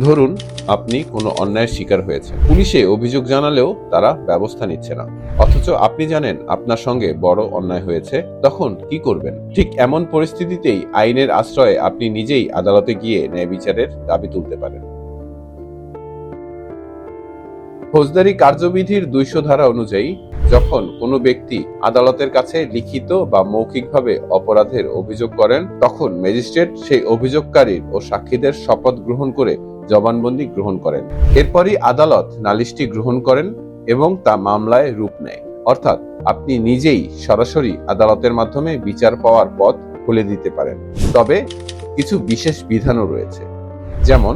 ধরুন, আপনি কোনো অন্যায়ের শিকার হয়েছে পুলিশে অভিযোগ জানালেও তারা ব্যবস্থা নিচ্ছে না। অথচ আপনি জানেন, আপনার সঙ্গে বড় অন্যায় হয়েছে, তখন কি করবেন? ঠিক এমন পরিস্থিতিতেই আইনের আশ্রয়ে আপনি নিজেই আদালতে গিয়ে ন্যায় বিচারের দাবি তুলতে পারেন। ফৌজদারি কার্যবিধির দুইশো ধারা অনুযায়ী যখন কোনো ব্যক্তি আদালতের কাছে লিখিত বা মৌখিকভাবে অপরাধের অভিযোগ করেন, তখন ম্যাজিস্ট্রেট সেই অভিযোগকারীর ও সাক্ষীদের শপথ গ্রহণ করে জবানবন্দি গ্রহণ করেন। এরপরই আদালত নালিশটি গ্রহণ করেন এবং তা মামলায় রূপ নেয়। অর্থাৎ আপনি নিজেই সরাসরি আদালতের মাধ্যমে বিচার পাওয়ার পথ খুলে দিতে পারেন। তবে কিছু বিশেষ বিধানও রয়েছে। যেমন,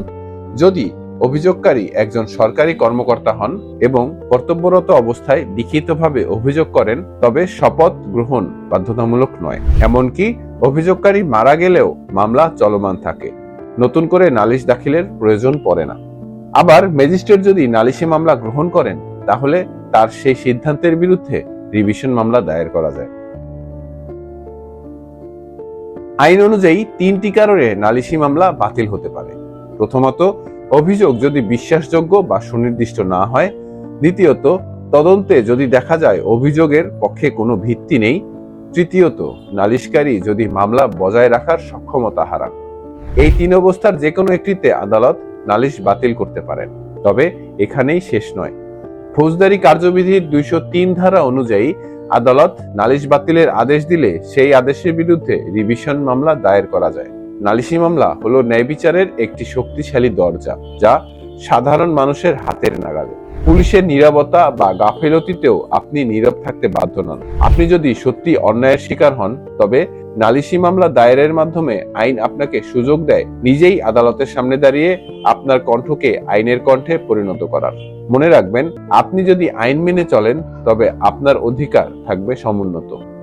যদি অভিযোগকারী একজন সরকারি কর্মকর্তা হন এবং কর্তব্যরত অবস্থায় লিখিতভাবে অভিযোগ করেন, তবে শপথ গ্রহণ বাধ্যতামূলক নয়। এমনকি অভিযোগকারী মারা গেলেও মামলা চলমান থাকে। নতুন করে নালিশ দাখিলের প্রয়োজন পড়ে না। আবার ম্যাজিস্ট্রেট যদি নালিশি মামলা গ্রহণ করেন, তাহলে তার সেই সিদ্ধান্তের বিরুদ্ধে রিভিশন মামলা দায়ের করা যায়। আইন অনুযায়ী তিনটি কারণে নালিশি মামলা বাতিল হতে পারে। প্রথমত অভিযোগ যদি বিশ্বাসযোগ্য বা সুনির্দিষ্ট না হয়, দ্বিতীয়ত, তদন্তে যদি দেখা যায় অভিযোগের পক্ষে কোনো ভিত্তি নেই, তৃতীয়ত, নালিশকারী যদি মামলা বজায় রাখার সক্ষমতা হারান। এই তিন অবস্থার যে কোনো একটিতে আদালত নালিশ বাতিল করতে পারেন, তবে এখানেই শেষ নয়। ফৌজদারি কার্যবিধির দুইশো তিন ধারা অনুযায়ী আদালত নালিশ বাতিলের আদেশ দিলে সেই আদেশের বিরুদ্ধে রিভিশন মামলা দায়ের করা যায়। নালিশি মামলা হলো ন্যায় বিচারের একটি শক্তিশালী দরজা, যা সাধারণ মানুষের হাতের নাগালে। পুলিশের নিরাপত্তা বা গাফিলতিতেও আপনি নীরব থাকতে বাধ্য নন। আপনি যদি সত্যি অন্যায়ের শিকার হন, তবে নালিশি মামলা দায়েরের মাধ্যমে আইন আপনাকে সুযোগ দেয় নিজেই আদালতের সামনে দাঁড়িয়ে আপনার কণ্ঠকে আইনের কণ্ঠে পরিণত করার। মনে রাখবেন, আপনি যদি আইন মেনে চলেন, তবে আপনার অধিকার থাকবে সমুন্নত।